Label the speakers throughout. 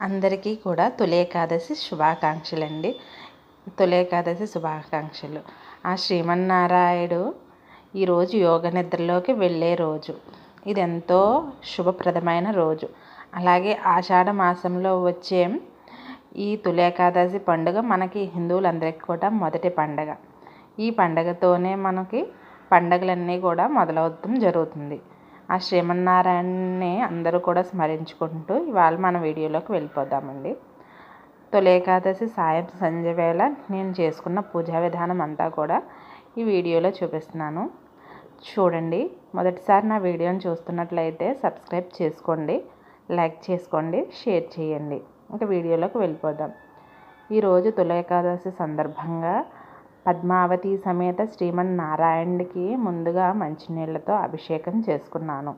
Speaker 1: అందరికీ కూడా తొలి ఏకాదశి శుభాకాంక్షలు అండి తొలి ఏకాదశి శుభాకాంక్షలు. ఆ శ్రీమన్నారాయుడు ఈరోజు యోగ నిద్రలోకి వెళ్ళే రోజు. ఇది ఎంతో శుభప్రదమైన రోజు. అలాగే ఆషాఢ మాసంలో వచ్చే ఈ తులేకాదశి పండుగ మనకి హిందువులందరికీ కూడా మొదటి పండగ. ఈ పండగతోనే మనకి పండగలన్నీ కూడా మొదలవడం జరుగుతుంది. ఆ శ్రీమన్నారాయణని అందరూ కూడా స్మరించుకుంటూ ఇవాళ మన వీడియోలోకి వెళ్ళిపోదామండి. తొలి ఏకాదశి సాయం సంధ్య వేళ నేను చేసుకున్న పూజా విధానం అంతా కూడా ఈ వీడియోలో చూపిస్తున్నాను. చూడండి మొదటిసారి నా వీడియోని చూస్తున్నట్లయితే సబ్స్క్రైబ్ చేసుకోండి లైక్ చేసుకోండి షేర్ చేయండి. ఇంకా వీడియోలోకి వెళ్ళిపోదాం. ఈరోజు తొలి ఏకాదశి సందర్భంగా పద్మావతి సమేత శ్రీమన్నారాయణుడికి ముందుగా మంచినీళ్ళతో అభిషేకం చేసుకున్నాను.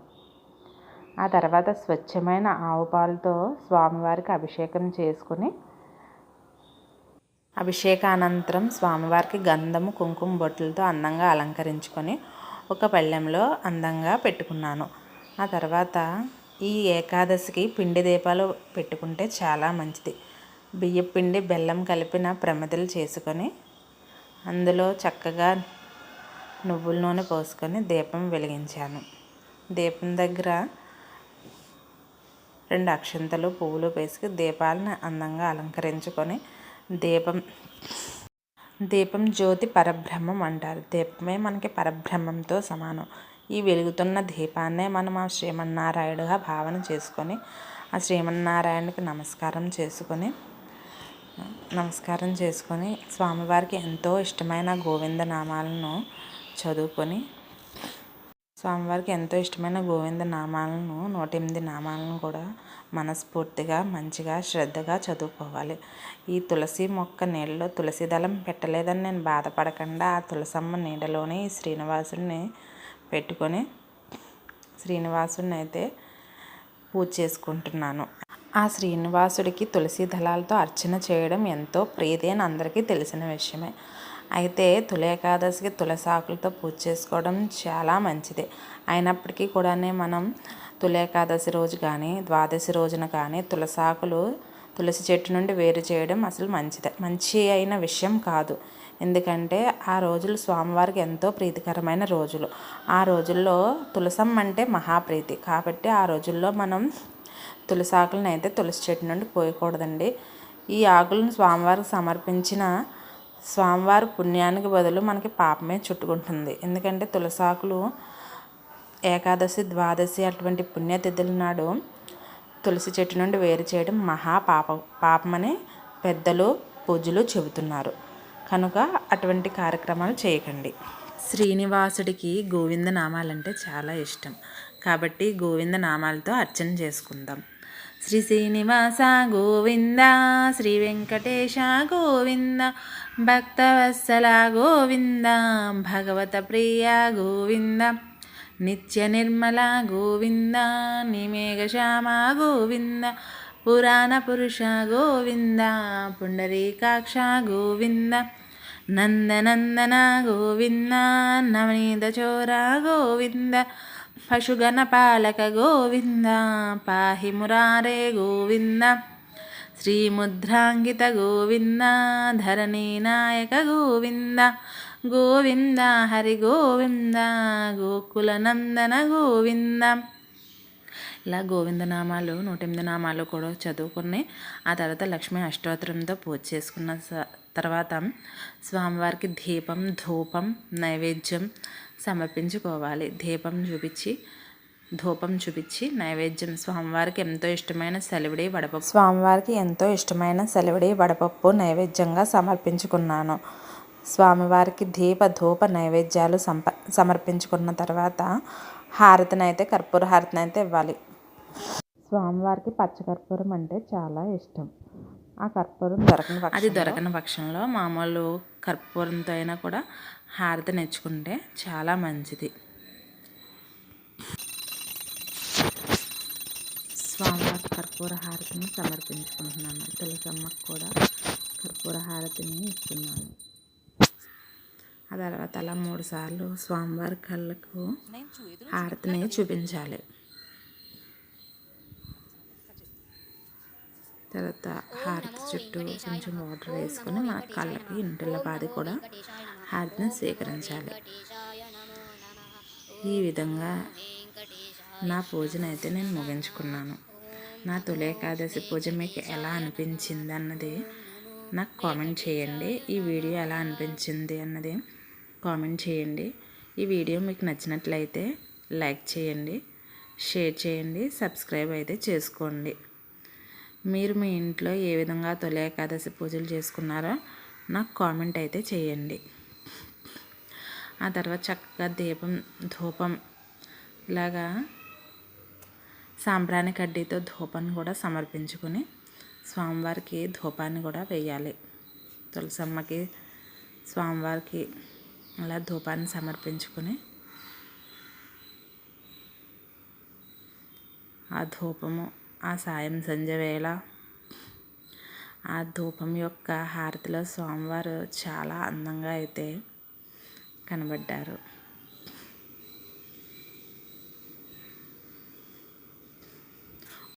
Speaker 1: ఆ తర్వాత స్వచ్ఛమైన ఆవు పాలతో స్వామివారికి అభిషేకం చేసుకుని అభిషేకానంతరం స్వామివారికి గంధము కుంకుమ బొట్టులతో అందంగా అలంకరించుకొని ఒక పళ్ళెంలో అందంగా పెట్టుకున్నాను. ఆ తర్వాత ఈ ఏకాదశికి పిండి దీపాలు పెట్టుకుంటే చాలా మంచిది. బియ్యం పిండి బెల్లం కలిపిన ప్రమిదలు చేసుకొని అందులో చక్కగా నువ్వుల నూనె పోసుకొని దీపం వెలిగించాను. దీపం దగ్గర రెండు అక్షంతలు పువ్వులు వేసుకు దీపాలను అందంగా అలంకరించుకొని దీపం దీపం జ్యోతి పరబ్రహ్మం అంటారు. దీపమే మనకి పరబ్రహ్మంతో సమానం. ఈ వెలుగుతున్న దీపాన్నే మనం ఆ శ్రీమన్నారాయుడుగా భావన చేసుకొని ఆ శ్రీమన్నారాయణకి నమస్కారం చేసుకొని నమస్కారం చేసుకొని స్వామివారికి ఎంతో ఇష్టమైన గోవింద నామాలను చదువుకొని స్వామివారికి ఎంతో ఇష్టమైన గోవింద నామాలను నూట ఎనిమిది నామాలను కూడా మనస్ఫూర్తిగా మంచిగా శ్రద్ధగా చదువుకోవాలి. ఈ తులసి మొక్క నీళ్ళలో తులసి దళం పెట్టలేదని నేను బాధపడకుండా ఆ తులసమ్మ నీడలోనే ఈ శ్రీనివాసుడిని పెట్టుకొని శ్రీనివాసుడిని అయితే పూజ చేసుకుంటున్నాను. ఆ శ్రీనివాసుడికి తులసి దళాలతో అర్చన చేయడం ఎంతో ప్రీతి అని అందరికీ తెలిసిన విషయమే. అయితే తుల ఏకాదశికి పూజ చేసుకోవడం చాలా మంచిది. అయినప్పటికీ కూడానే మనం తుల ఏకాదశి రోజు కానీ ద్వాదశి రోజున కానీ తులసాకులు తులసి చెట్టు నుండి వేరు చేయడం అసలు మంచిదే. మంచి అయిన విషయం కాదు. ఎందుకంటే ఆ రోజులు స్వామివారికి ఎంతో ప్రీతికరమైన రోజులు. ఆ రోజుల్లో తులసమ్మ అంటే మహాప్రీతి. కాబట్టి ఆ రోజుల్లో మనం తులసి ఆకులను అయితే తులసి చెట్టు నుండి పోయకూడదండి. ఈ ఆకులను స్వామివారికి సమర్పించిన స్వామివారి పుణ్యానికి బదులు మనకి పాపమే చుట్టుకుంటుంది. ఎందుకంటే తులసి ఆకులు ఏకాదశి ద్వాదశి అటువంటి పుణ్యతిథుల నాడు తులసి చెట్టు నుండి వేరు చేయడం మహా పాప పాపమని పెద్దలు పూజలు చెబుతున్నారు. కనుక అటువంటి కార్యక్రమాలు చేయకండి. శ్రీనివాసుడికి గోవిందనామాలంటే చాలా ఇష్టం. కాబట్టి గోవింద నామాలతో అర్చన చేసుకుందాం. శ్రీ శ్రీనివాస గోవింద శ్రీ వెంకటేశ గోవింద భక్తవత్సల గోవింద భగవత ప్రియ గోవింద నిత్య నిర్మల గోవింద నిమేఘశ్యామ గోవింద పురాణ పురుష గోవింద పుండరీకాక్ష గోవింద నందనందన గోవింద నవనీత చోర గోవింద పశుగణ పాలక గోవింద పాహి మురారే గోవింద శ్రీముద్రాంగిత గోవింద ధరణి నాయక గోవింద గోవింద హరి గోవింద గోకులనందన గోవింద. ఇలా గోవిందనామాలు నూట ఎనిమిది నామాలు కూడా చదువుకుని ఆ తర్వాత లక్ష్మీ అష్టోత్తరంతో పూజ చేసుకున్న తర్వాత స్వామివారికి దీపం ధూపం నైవేద్యం సమర్పించుకోవాలి. దీపం చూపించి ధూపం చూపించి నైవేద్యం. స్వామివారికి ఎంతో ఇష్టమైన సెలవిడి వడపప్పు. స్వామివారికి ఎంతో ఇష్టమైన సెలవిడి వడపప్పు నైవేద్యంగా సమర్పించుకున్నాను. స్వామివారికి దీప ధూప నైవేద్యాలు సంప సమర్పించుకున్న తర్వాత హారతిని అయితే కర్పూర హారతినైతే ఇవ్వాలి. స్వామివారికి పచ్చకర్పూరం అంటే చాలా ఇష్టం. ఆ కర్పూరం దొరకని అది దొరకని పక్షంలో మామూలు కర్పూరంతో అయినా కూడా హారతి నెచ్చుకుంటే చాలా మంచిది. స్వామివారి కర్పూర హారతిని సమర్పించుకుంటున్నాను. తులసమ్మకు కూడా కర్పూర హారతిని ఇస్తున్నాను. ఆ తర్వాత అలా మూడు సార్లు స్వామివారి కళ్ళకు హారతిని చూపించాలి. తర్వాత హారతి చుట్టూ కొంచెం వాటర్ వేసుకొని మన కళ్ళకి ఇంటిలో పాది కూడా హారతిని స్వీకరించాలి ఈ విధంగా నా పూజన అయితే నేను ముగించుకున్నాను. నా తొలి ఏకాదశి పూజ మీకు ఎలా అనిపించింది అన్నది నాకు కామెంట్ చేయండి. ఈ వీడియో ఎలా అనిపించింది అన్నది కామెంట్ చేయండి. ఈ వీడియో మీకు నచ్చినట్లయితే లైక్ చేయండి షేర్ చేయండి సబ్స్క్రైబ్ అయితే చేసుకోండి. మీరు మీ ఇంట్లో ఏ విధంగా తొలి ఏకాదశి పూజలు చేసుకున్నారో నాకు కామెంట్ అయితే చేయండి. ఆ తర్వాత చక్కగా దీపం ధూపం ఇలాగా సాంబ్రాణి కడ్డీతో ధూపాన్ని కూడా సమర్పించుకొని స్వామివారికి ధూపాన్ని కూడా వేయాలి. తులసమ్మకి స్వామివారికి అలా ధూపాన్ని సమర్పించుకొని ఆ ధూపము ఆ సాయం సంజవేళ ఆ ధూపం యొక్క హారతిలో స్వామివారు చాలా అందంగా అయితే కనబడ్డారు.